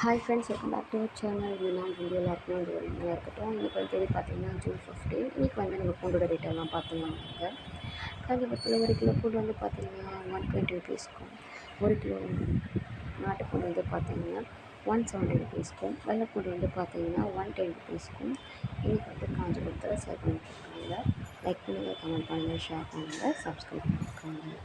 Hi friends welcome back to channel நான் video எல்லாருக்குமே வந்து ஒரு நல்லா இருக்கட்டும். இன்றைக்கி வந்து தேதி பார்த்தீங்கன்னா ஜூன் ஃபிஃப்டீன் இன்றைக்கி வந்து நம்ம பூண்டோட ரேட்டெல்லாம் பார்த்துருவாங்க காஞ்சிபுரத்தில் ஒரு கிலோ பூண்டு வந்து பார்த்தீங்கன்னா ஒன் டுவெண்ட்டி ருபீஸ்க்கும் ஒரு கிலோ நாட்டுப்பூண்டு வந்து பார்த்தீங்கன்னா ஒன் செவன்ட்டி ருபீஸ்க்கும் வெள்ளைப்பூண்டு வந்து பார்த்தீங்கன்னா ஒன் டென் ருபீஸ்க்கும் இன்றைக்கி வந்து காஞ்சிபுரத்தில் சேல் பண்ணிட்டுருக்காங்க லைக் பண்ணுங்கள் கமெண்ட் பண்ணுங்கள் ஷேர் பண்ணுங்கள் சப்ஸ்கிரைப் பண்ணிருக்காங்க